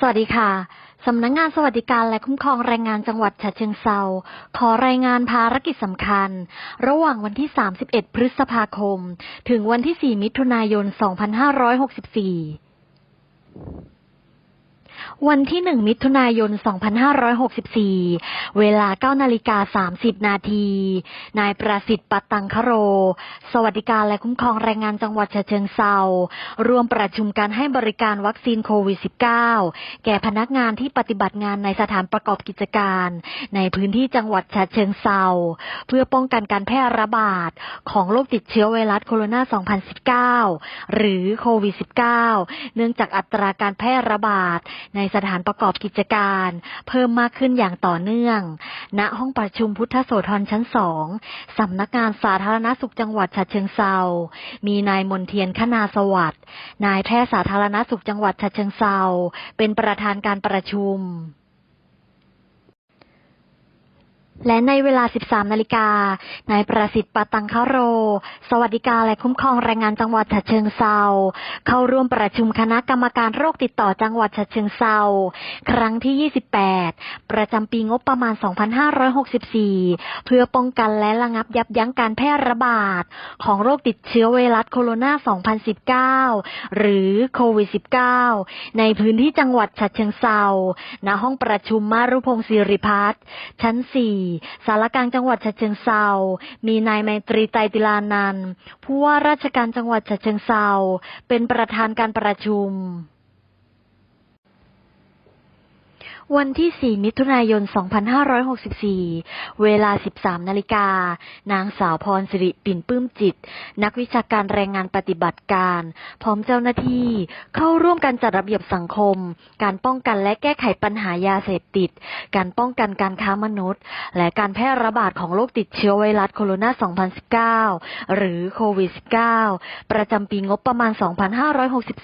สวัสดีค่ะ สำนักงงานสวัสดิการและคุ้มครองแรงงานจังหวัดฉะเชิงเซาขอรายงานภารกิจสำคัญ ระหว่างวันที่ 31 พฤษภาคม ถึงวันที่ 4 มิถุนายน 2564 วันที่ 1 มิถุนายน 2564 เวลา 9 นาฬิกา 30 นาที นายประสิทธิ์ปัตตังคโร สวัสดิการและคุ้มครองแรงงานจังหวัดฉะเชิงเซาร่วมประชุมการให้บริการวัคซีนโควิด -19 แก่พนักงานที่ปฏิบัติงานในสถานประกอบกิจการ ในพื้นที่จังหวัดฉะเชิงเซาเพื่อป้องกันการแพร่ระบาดของโรคติดเชื้อไวรัสโคโรนา 2019 หรือโควิด -19 เนื่องจากอัตราการแพร่ระบาดในสถานประกอบกิจการ เพิ่มมากขึ้นอย่างต่อเนื่อง ณ ห้องประชุมพุทธโสธรชั้นสองสำนักงานสาธารณสุขจังหวัดฉะเชิงเซา มีนายมนเทียนคณาสวัสดิ์ นายแพทย์สาธารณสุขจังหวัดฉะเชิงเซา เป็นประธานการประชุม และในเวลา 13 นาฬิกา นายประสิทธิ์ปาตังคโร สวัสดิการและคุ้มครองแรงงานจังหวัดฉะเชิงเซาเข้าร่วมประชุมคณะกรรมการโรคติดต่อจังหวัดฉะเชิงเซาครั้งที่ 28 ประจำปีงบประมาณ 2564 เพื่อป้องกันและระงับยับยั้งการแพร่ระบาด ของโรคติดเชื้อไวรัสโคโรนา 2019 หรือโควิด -19 ในพื้นที่จังหวัดฉะเชิงเซาณห้องประชุมมารุพงศ์ศิริพัฒน์ชั้น 4สารกลางจังหวัดฉะเชิงเซา มีนายไมตรีไตรติลานันผู้ว่าราชการจังหวัดฉะเชิงเซา เป็นประธานการประชุม วันที่ 4 มิถุนายน 2564 เวลา 13 นาฬิกา นางสาวพรสิริปิ่นปื้มจิต นักวิชาการแรงงานปฏิบัติการ พร้อมเจ้าหน้าที่ เข้าร่วมการจัดระเบียบสังคม การป้องกันและแก้ไขปัญหายาเสพติด การป้องกันการค้ามนุษย์ และการแพร่ระบาดของโรคติดเชื้อไวรัสโคโรนา 2019 หรือโควิด -19 ประจำปีงบประมาณ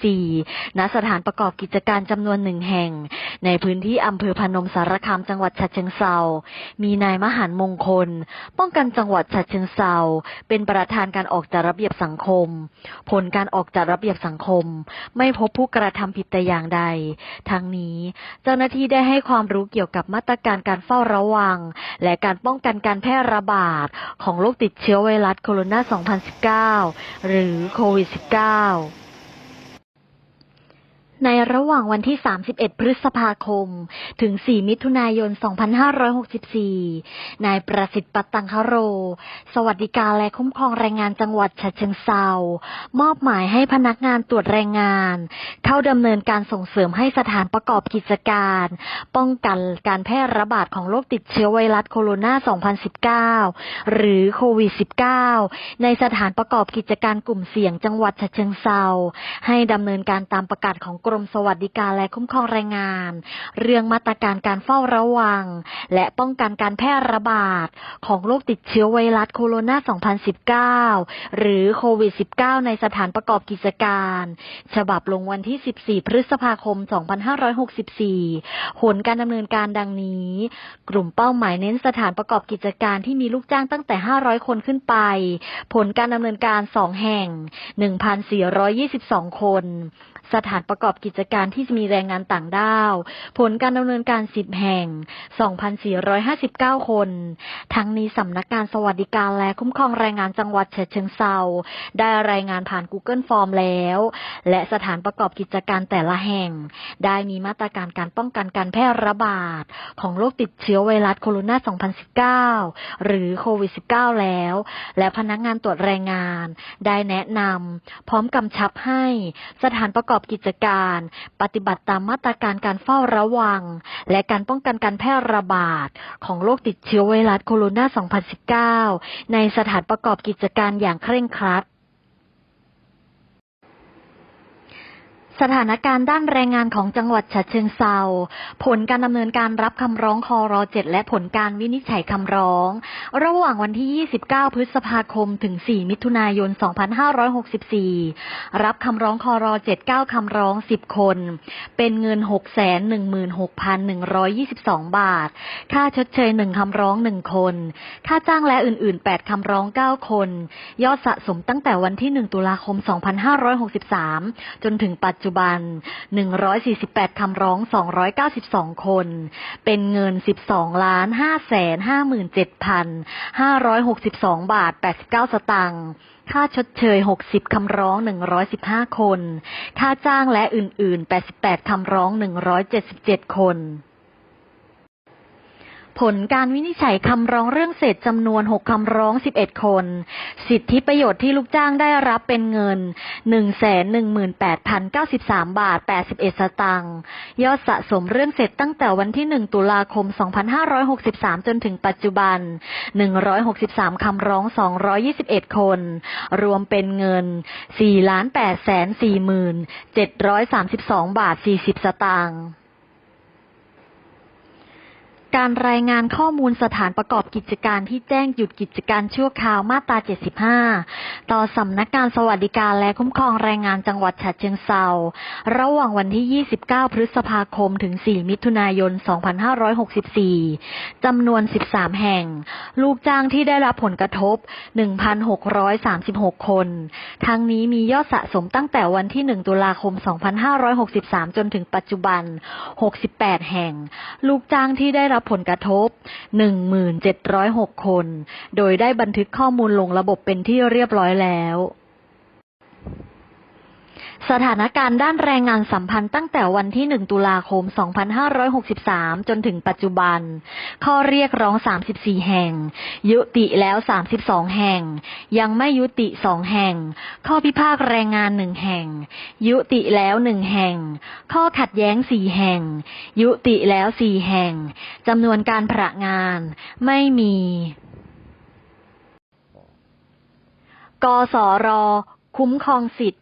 2564 ณ สถานประกอบกิจการจำนวนหนึ่งแห่ง ในพื้นที่อำำเภอพนมสารคามจังหวัดฉะเชิงเซา มีนายมหันมงคล ป้องกันจังหวัดฉะเชิงเซา เป็นประธานการออกจัดระเบียบสังคม ผลการออกจัดระเบียบสังคม ไม่พบผู้กระทำผิดแต่อย่างใด ทั้งนี้เจ้าหน้าที่ได้ให้ความรู้เกี่ยวกับมาตรการการเฝ้าระวัง และการป้องกันการแพร่ระบาดของโรคติดเชื้อไวรัสโคโรนา 2019 หรือโควิด -19 ในระหว่างวันที่ 31 พฤษภาคม ถึง 4 มิถุนายน 2564 นายประสิทธิ์ปัตตังคโร สวัสดิการและคุ้มครองแรงงานจังหวัดฉะเชิงเซามอบหมายให้พนักงานตรวจแรงงาน เข้าดำเนินการส่งเสริมให้สถานประกอบกิจการ ป้องกันการแพร่ระบาดของโรคติดเชื้อไวรัสโคโรนา 2019 หรือโควิด -19 ในสถานประกอบกิจการกลุ่มเสี่ยงจังหวัดฉะเชิงเซาให้ดำเนินการตามประกาศของกรรมสวัสดิการและคุ้มครองแรงงาน เรื่องมาตรการการเฝ้าระวัง และป้องกันการแพร่ระบาด ของโรคติดเชื้อไวรัสโคโรนา 2019 หรือโควิด -19 ในสถานประกอบกิจการ ฉบับลงวันที่ 14 พฤษภาคม 2564 ผลการดำเนินการดังนี้ กลุ่มเป้าหมายเน้นสถานประกอบกิจการที่มีลูกจ้างตั้งแต่ 500 คนขึ้นไป ผลการดำเนินการ 2 แห่ง 1,422 คน สถานประกอบกิจการที่มีแรงงานต่างด้าว ผลการดำเนินการ 10 แห่ง 2,459 คน ทั้งนี้สำนักงานสวัสดิการและคุ้มครองแรงงานจังหวัดฉะเชิงเซาได้รายงานผ่าน Google Form แล้ว และสถานประกอบกิจการแต่ละแห่ง ได้มีมาตรการการป้องกันการแพร่ระบาด ของโรคติดเชื้อไวรัสโคโรนา 2019 หรือโควิด -19 แล้ว และพนักงานตรวจแรงงาน ได้แนะนำพร้อมกำชับให้สถานประกอบกิจการปฏิบัติตามมาตรการการเฝ้าระวัง และการป้องกันการแพร่ระบาด ของโรคติดเชื้อไวรัสโคโรนา 2019 ในสถานประกอบกิจการอย่างเคร่งครัด สถานการณ์ด้านแรงงานของจังหวัดฉะเชิงเซาผลการดำเนินการรับคำร้องคอร7และผลการวินิจฉัยคำร้อง ระหว่างวันที่ 29 พฤษภาคม ถึง 4 มิถุนายน 2564 รับคำร้องคอร7 9 คำร้อง 10 คน เป็นเงิน 616,122 บาท ค่าชดเชย 1 คำร้อง 1 คน ค่าจ้างและอื่น ๆ 8 คำร้อง 9 คน ยอดสะสมตั้งแต่วันที่ 1 ตุลาคม 2563 จนถึงปัจจุบัน 148 คำร้อง 292 คน เป็นเงิน 12 ล้าน 5 5 7,562 บาท 89 สตางค์ค่าชดเชย 60 คำร้อง 115 คน ค่าจ้างและอื่น ๆ 88 คำร้อง 177 คน ผลการวินิจฉัยคำร้องเรื่องเศษจำนวน 6 คำร้อง 11 คน สิทธิประโยชน์ที่ลูกจ้างได้รับเป็นเงิน 118,093 บาท 81 สตางค์ยอดสะสมเรื่องเสร็จตั้งแต่วันที่ 1 ตุลาคม 2563 จนถึงปัจจุบัน 163 คำร้อง 221 คน รวมเป็นเงิน 4,840,732 บาท 40 สตางค์ การรายงานข้อมูลสถานประกอบกิจการที่แจ้งหยุดกิจการชั่วคราวมาตรา 75 ต่อสำนักงานสวัสดิการและคุ้มครองแรงงานจังหวัดฉะเชิงเทราระหว่างวันที่ 29 พฤษภาคมถึง 4 มิถุนายน 2564 จำนวน 13 แห่ง ลูกจ้างที่ได้รับผลกระทบ 1,636 คน ทั้งนี้มียอดสะสมตั้งแต่วันที่ 1 ตุลาคม 2563 จนถึงปัจจุบัน 68 แห่ง ลูกจ้างที่ได้รับผลกระทบ 1,706 คน โดยได้บันทึกข้อมูลลงระบบเป็นที่เรียบร้อยแล้ว สถานการณ์ด้านแรงงานสัมพันธ์ตั้งแต่วันที่ 1 ตุลาคม 2563 จนถึงปัจจุบัน ข้อเรียกร้อง 34 แห่ง ยุติแล้ว 32 แห่ง ยังไม่ยุติ 2 แห่ง ข้อพิพาทแรงงาน 1 แห่ง ยุติแล้ว 1 แห่ง ข้อขัดแย้ง 4 แห่ง ยุติแล้ว 4 แห่ง จำนวนการพระงาน ไม่มีกสร คุ้มครองสิทธิ